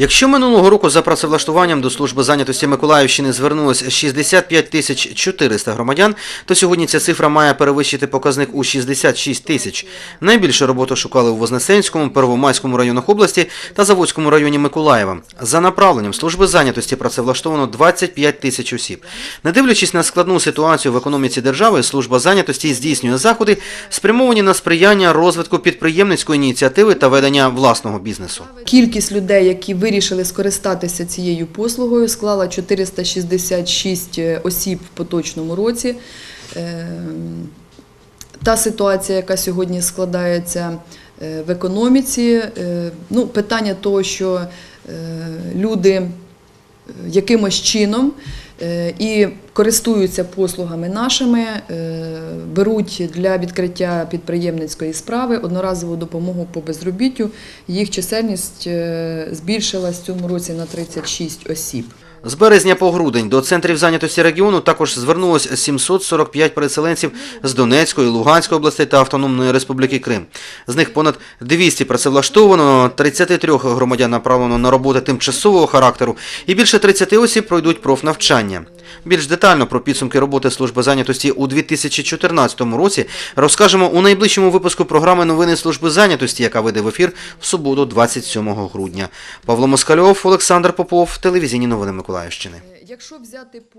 Якщо минулого року за працевлаштуванням до служби зайнятості Миколаївщини звернулось 65 тисяч 400 громадян, то сьогодні ця цифра має перевищити показник у 66 тисяч. Найбільше роботу шукали у Вознесенському, Первомайському районах області та Заводському районі Миколаєва. За направленням служби зайнятості працевлаштовано 25 тисяч осіб. Не дивлячись на складну ситуацію в економіці держави, служба зайнятості здійснює заходи, спрямовані на сприяння розвитку підприємницької ініціативи та ведення власного бізнесу. Кількість людей, які вирішили скористатися цією послугою, склала 466 осіб в поточному році. Е, Та ситуація, яка сьогодні складається е, в економіці, е, ну, питання того, що е, люди е, якимось чином е, і користуються послугами нашими, е, беруть для відкриття підприємницької справи одноразову допомогу по безробіттю. Їх чисельність е, збільшилась в цьому році на 36 осіб. З березня по грудень до центрів зайнятості регіону також звернулось 745 переселенців з Донецької, Луганської областей та Автономної Республіки Крим. З них понад 200 працевлаштовано, 33 громадян направлено на роботи тимчасового характеру і більше 30 осіб пройдуть профнавчання. Більш детально про підсумки роботи служби зайнятості у 2014 році розкажемо у найближчому випуску програми Новини служби зайнятості, яка вийде в ефір в суботу, 27 грудня. Павло Москальов, Олександр Попов, телевізійні новини Миколаївщини. Якщо взяти по